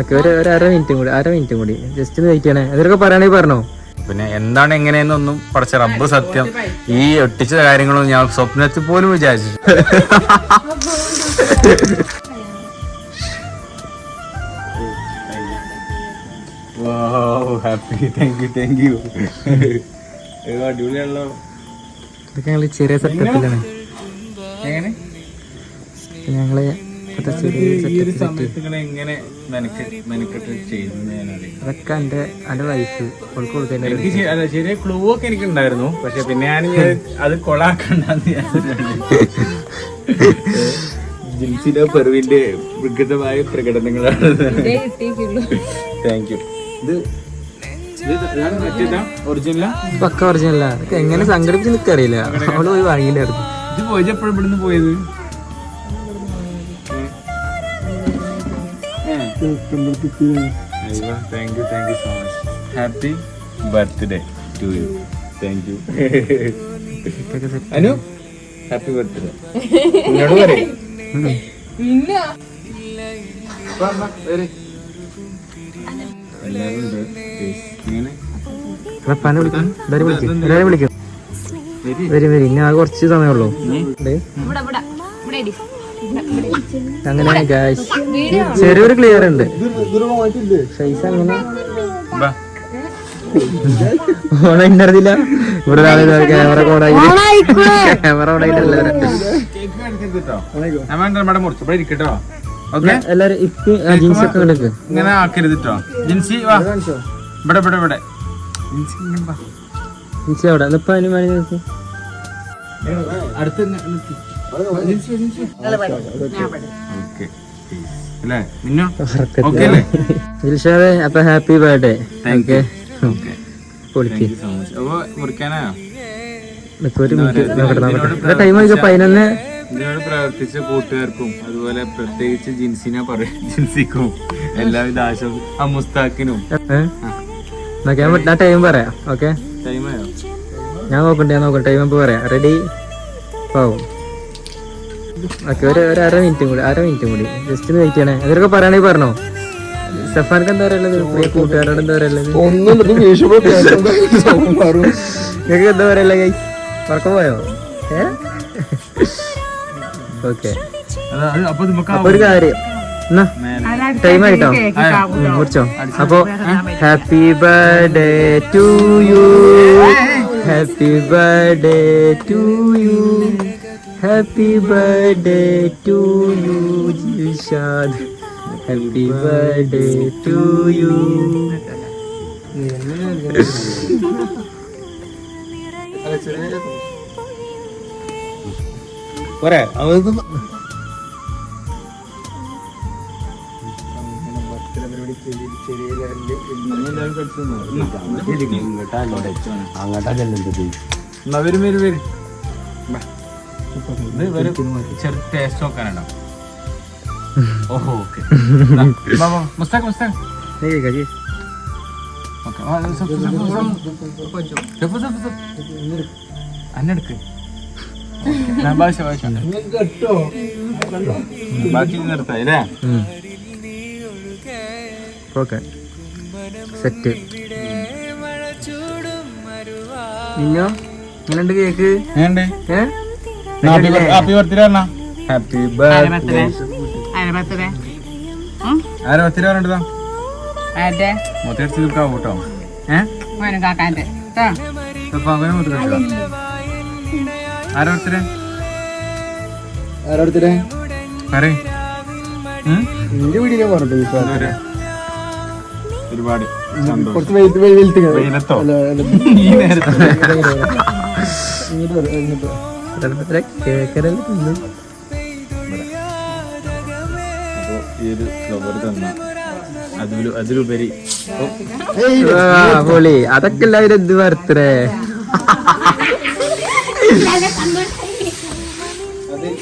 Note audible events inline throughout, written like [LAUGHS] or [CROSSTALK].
Okay ഒരു ഒരു അര മിനിറ്റും കൂടി അര മിനിറ്റും കൂടി. ജസ്റ്റ് ഒന്ന് വെയിറ്റ് ചെയ്യണേ. എന്തൊക്കെ പറയണെങ്കിൽ പറഞ്ഞോ? പിന്നെ എന്താണ് എങ്ങനെയെന്നൊന്നും പഠിച്ച റബ്ബ് സത്യം. ഈ ഒട്ടിച്ച കാര്യങ്ങളൊന്നും ഞാൻ സ്വപ്നത്തിൽ പോലും വിചാരിച്ചു happy thank you thank you അടിപൊളിയാണല്ലോ. ഇതൊക്കെ ഞങ്ങൾ ചെറിയ സെറ്റപ്പിലാണ് ഞങ്ങൾ ഇപ്പോഴത്തെ ചെറിയ അതൊക്കെ എന്റെ എന്റെ വൈഫ് അവൾക്ക് ചെ- ചെറിയ ക്ലൂ ഒക്കെ എനിക്ക് ഉണ്ടായിരുന്നു പക്ഷെ പിന്നെ ഞാൻ അത് കൊളാക്കണ്ടെന്ന് ജിൻസിന്റെ പെറുവിന്റെ വികൃതമായ പ്രകടനങ്ങളാണ്. താങ്ക് യു ഇത് ഒറിജിനലാ പക്ക ഒറിജിനലാ എങ്ങനെ സംഘടിപ്പിച്ച് നിൽക്കറിയില്ല അവൾ പോയി വാങ്ങിയില്ലായിരുന്നു. ഇത് പോയത് എപ്പോഴും ഇവിടുന്ന് പോയത്? Thank you thank you so much happy birthday to you thank you. Anu happy birthday എന്നോട് പറയും. പന വിളിക്കും. വരും. വരും ഇനി ആകെ കുറച്ച് സമയമുള്ളൂ. ദേ, അങ്ങനെ ഗായ്സ് ചെറിയൊരു ക്ലിയർ ഉണ്ട്. സൈസ് അങ്ങനെ. ഓണായിട്ടില്ല ഇവിടെ ക്യാമറ കോടായി ക്യാമറ മുറിച്ച്. ഇരിക്കട്ടോ ഓക്കെ? എല്ലാരും ഇപ്പൊ ജീൻസ് ഒക്കെ എടുക്ക്. ഇങ്ങനെ ആക്കരുത് കേട്ടോ ജിൻസി വാ. ഇവിടെ ഇവിടെ ഇവിടെ. ജിൻസി അവിടെ വാ. ജീൻസ് എവിടെ ഇപ്പൊ നോക്കി അടുത്ത് ദിൽഷാദെ അപ്പൊ ഹാപ്പി ബർത്ത്ഡേ. ഓക്കെ. ടൈം പതിനൊന്ന്. ഇതിനോട് പ്രവർത്തിച്ച കൂട്ടുകാർക്കും അതുപോലെ പ്രത്യേകിച്ച് ജിൻസിനെ പറയും ജിൻസിക്കും എല്ലാവിധ ആശം ആ മുസ്താക്കിനും. ടൈം പറയാം ഓക്കെ ടൈമായോ ഞാൻ നോക്കട്ടെ ഞാൻ നോക്കട്ടെ ടൈം ഇപ്പൊ പറയാം. റെഡി പോവും. ഒരു ഒരു അര മിനിറ്റും കൂടി അര മിനിറ്റും കൂടി. ജസ്റ്റ് ഒന്ന് വെയിറ്റ് ചെയ്യണേ. എന്തൊക്കെ പറയണെങ്കിൽ പറഞ്ഞോ? സ്റ്റെഫാനക്ക് എന്താ പറയുള്ളത് പ്രിയ കൂട്ടുകാരോട് എന്താ പറയുള്ളത് നിങ്ങൾക്ക് [LAUGHS] എന്താ പറയല്ലേ കൈ ഉറക്കം പോയോ? ഏ? ഓക്കെ അതാ, അത് അപ്പൊ ഒരു കാര്യം. എന്നാ ടൈം ആയിട്ടോ? മുറിച്ചോ അപ്പൊ happy birthday to you happy birthday to you happy birthday to you Jishad happy birthday to you പോരെ വരും വരും വരും. ബാ. ഇത് ഒരു ചെറു ടേസ്റ്റ് നോക്കാനാണോ ഓഹോ ഓക്കെ മുസ്താഖ് മുസ്താഖ്. അന്നെടുക്ക് ബാക്കി നിർത്താം അല്ലേ? ഉം. ഓക്കെ. സെറ്റ്. നിന്നോ ഇങ്ങനെയുണ്ട് കേക്ക്? വേണ്ടേ ഏ? ഹാപ്പി ബർത്ത്ഡേ പറഞ്ഞ ഹാപ്പി ബർത്ത്ഡേ ആരെ ബർത്ത്ഡേ പറഞ്ഞിട്ടാ മൊത്തം അടിച്ച് നിൽക്കാം കേട്ടോ. ഏഹ് അപ്പൊ അവനെ മൊത്തം ആരെ ബർത്ത്ഡേ ആരെ പറയ് ഉം? നിന്റെ വീടിനെ പറഞ്ഞു ഒരുപാട് കുറച്ച് വെയിറ്റ് വെയിറ്റ് വെയിലത്തോ? ഈ നേരത്ത്. കേക്കരല്ലേ തിന്ന് അപ്പൊ ഈ ഒരു ഫ്ലവർ തന്ന അതിലു അതിലുപരി പൊളി. അതൊക്കെ എല്ലാവരും എന്ത് വരത്തരേ?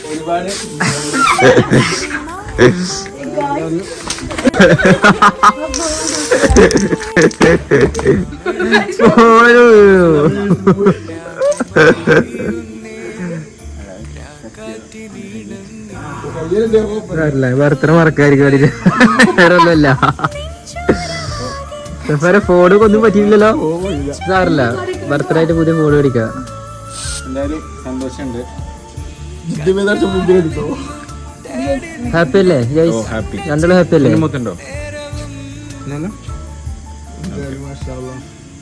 ഒരുപാട് [LAUGHS] [LAUGHS] [LAUGHS] ബർത്ത്ഡേ മറക്കായിരിക്കും വേണ്ടിട്ട് വേറെ ഒന്നുമല്ല സഫാരെ ഫോണ് ഒന്നും പറ്റിയില്ലല്ലോ. സാറില്ല ബർത്ത്ഡേ ആയിട്ട് പുതിയ ഫോൺ മേടിക്കാം. എന്തായാലും സന്തോഷമുണ്ട്. ഹാപ്പി അല്ലേ രണ്ടാളും ഹാപ്പി അല്ലേ? മുത്തുണ്ടോ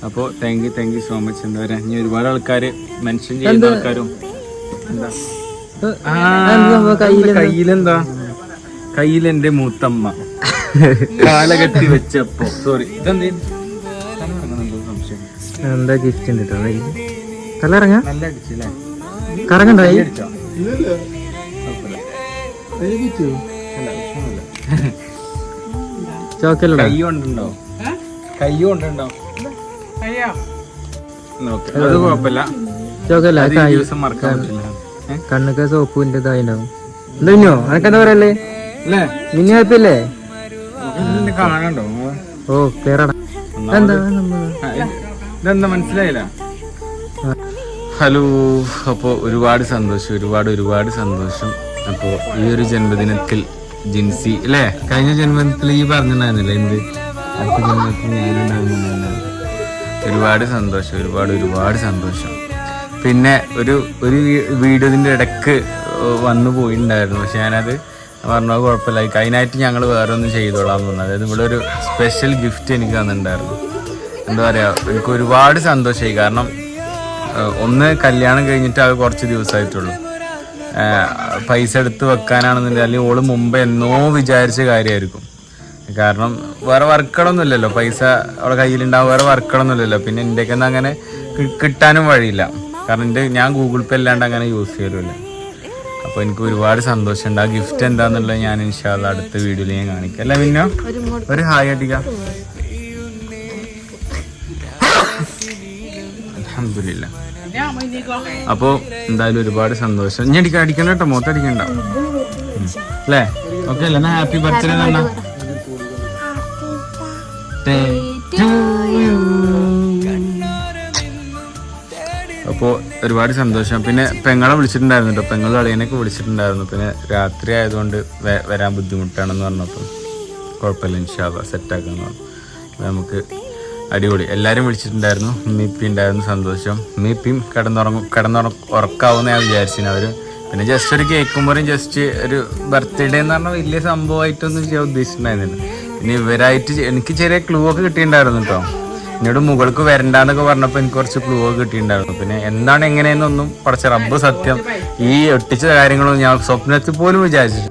അപ്പോ thank you thank you so much എന്താ പറയാ ഇനി ഒരുപാട് ആൾക്കാര് മെൻഷൻ ചെയ്യുന്ന ആൾക്കാരും എന്താ? കയ്യിലെന്താ? കയ്യിലെന്റെ മൂത്തമ്മ. [LAUGHS] കാലകെട്ടി വെച്ചപ്പോ. സോറി ഇതെന്തേ? തല എന്താ ഗിഫ്റ്റ് ഉണ്ട് കേട്ടോ നല്ല അടിച്ചില്ലേ കറങ്ങണ്ടോ? കുഴപ്പമില്ല. അല്ല, വിഷമമില്ല. ചോക്കല്ലോ കൈ കൊണ്ടുണ്ടോ? കൈ കൊണ്ടുണ്ടോ? ഓക്കെ അത് കുഴപ്പമില്ല. ചോക്കല്ല ദിവസം മറക്കാൻ പറ്റില്ല? കണ്ണൊക്കെ സോപ്പിന്റെ ഇതായിണ്ടാവും എന്തോ അനക്കെന്താ പറയല്ലേ മിന്നി മിന്നു ഹാപ്പി അല്ലേ ഇതിന്റെ കാണണ്ടോ? ഓ കേറടാ. എന്താ ഇതെന്താ മനസ്സിലായില്ല? ഹലോ അപ്പോൾ ഒരുപാട് സന്തോഷം ഒരുപാട് ഒരുപാട് സന്തോഷം. അപ്പോൾ ഈ ഒരു ജന്മദിനത്തിൽ ജിൻസി അല്ലേ കഴിഞ്ഞ ജന്മദിനത്തിൽ ഈ പറഞ്ഞിട്ടുണ്ടായിരുന്നില്ല? എന്ത്? അടുത്ത ജന്മത്തിൽ ഞാനുണ്ടാകുന്നുണ്ടായിരുന്നു ഒരുപാട് സന്തോഷം ഒരുപാട് ഒരുപാട് സന്തോഷം. പിന്നെ ഒരു ഒരു വീഡിയോ ഇതിന്റെ ഇടയ്ക്ക് വന്നു പോയിട്ടുണ്ടായിരുന്നു പക്ഷെ ഞാനത് പറഞ്ഞത് കുഴപ്പമില്ല. അതിനായിട്ട് ഞങ്ങൾ വേറെ ഒന്നും ചെയ്തോളാം എന്ന് അതായത് ഇവിടെ ഒരു സ്പെഷ്യൽ ഗിഫ്റ്റ് എനിക്ക് തന്നിട്ടുണ്ടായിരുന്നു. എന്താ പറയുക എനിക്ക് ഒരുപാട് സന്തോഷമായി കാരണം ഒന്ന് കല്യാണം കഴിഞ്ഞിട്ട് അത് കുറച്ച് ദിവസമായിട്ടുള്ളൂ. പൈസ എടുത്ത് വെക്കാനാണെന്നുണ്ടെങ്കിൽ അല്ലെങ്കിൽ ഓൾ മുമ്പ് എന്നോ വിചാരിച്ച കാര്യമായിരിക്കും. കാരണം വേറെ വർക്കുകളൊന്നും ഇല്ലല്ലോ പൈസ അവളെ കയ്യിലുണ്ടാവും വേറെ വർക്കുകളൊന്നും ഇല്ലല്ലോ പിന്നെ എന്റെയൊക്കെ അങ്ങനെ കിട്ടാനും വഴിയില്ല. കാരണം എന്റെ ഞാൻ ഗൂഗിൾ പേ അല്ലാണ്ട് അങ്ങനെ യൂസ് ചെയ്യലില്ല അപ്പോൾ എനിക്ക് ഒരുപാട് സന്തോഷമുണ്ട്. ആ ഗിഫ്റ്റ് എന്താണെന്നുള്ളത് ഞാൻ ഇൻഷാല്ല അടുത്ത വീഡിയോയിൽ ഞാൻ കാണിക്കാം. അല്ല പിന്നെ ഒരു ഹായ് അടിക്കാം അലഹമില്ല അപ്പോൾ എന്തായാലും ഒരുപാട് സന്തോഷം. ഞാൻ അടിക്കാൻ അടിക്കണ്ട കേട്ടോ മൊത്തം അടിക്കണ്ട. അല്ലേ? ഓക്കെ അല്ലേ? എന്നാ ഹാപ്പി ബർത്ത്ഡേ തന്നെ. അപ്പോൾ ഒരുപാട് സന്തോഷം. പിന്നെ പെങ്ങളെ വിളിച്ചിട്ടുണ്ടായിരുന്നു കേട്ടോ പെങ്ങൾ അളിയനൊക്കെ വിളിച്ചിട്ടുണ്ടായിരുന്നു. പിന്നെ രാത്രി ആയതുകൊണ്ട് വരാൻ ബുദ്ധിമുട്ടാണെന്ന് പറഞ്ഞപ്പോൾ കുഴപ്പമില്ല ഇൻഷാല്ല സെറ്റാക്കാന്ന് പറഞ്ഞു. നമുക്ക് അടിപൊളി. എല്ലാവരും വിളിച്ചിട്ടുണ്ടായിരുന്നു. ഉമ്മിപ്പി ഉണ്ടായിരുന്നു സന്തോഷം. ഉമ്മിപ്പിയും കിടന്നുറങ്ങും കിടന്നുറ ഉറക്കാവുന്ന ഞാൻ വിചാരിച്ചിന്. അവർ പിന്നെ ജസ്റ്റ് ഒരു കേക്കും പറയും ജസ്റ്റ് ഒരു ബർത്ത്ഡേ എന്ന് പറഞ്ഞാൽ വലിയ സംഭവമായിട്ടൊന്നും ഞാൻ ഉദ്ദേശിച്ചിട്ടുണ്ടായിരുന്നില്ല. പിന്നെ ഇവരായിട്ട് എനിക്ക് ചെറിയ ക്ലൂ ഒക്കെ കിട്ടിയിട്ടുണ്ടായിരുന്നു കേട്ടോ എന്നോട് മുകൾക്ക് വരണ്ടെന്നൊക്കെ പറഞ്ഞപ്പോൾ എനിക്ക് കുറച്ച് ക്ലൂ കിട്ടിയിട്ടുണ്ടായിരുന്നു. പിന്നെ എന്താണ് എങ്ങനെയെന്നൊന്നും പഠിച്ച റബ്ബ് സത്യം ഈ ഒട്ടിച്ച കാര്യങ്ങളൊന്നും ഞാൻ സ്വപ്നത്തിൽ പോലും വിചാരിച്ചിട്ടില്ല.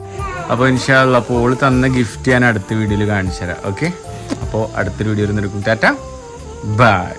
അപ്പോൾ ഇൻഷാള്ള അപ്പോൾ ഓൾ തന്ന ഗിഫ്റ്റ് ഞാൻ അടുത്ത വീഡിയോയിൽ കാണിച്ചു തരാം ഓക്കെ അപ്പോൾ അടുത്തൊരു വീഡിയോ നിൽക്കും ടാറ്റ ബൈ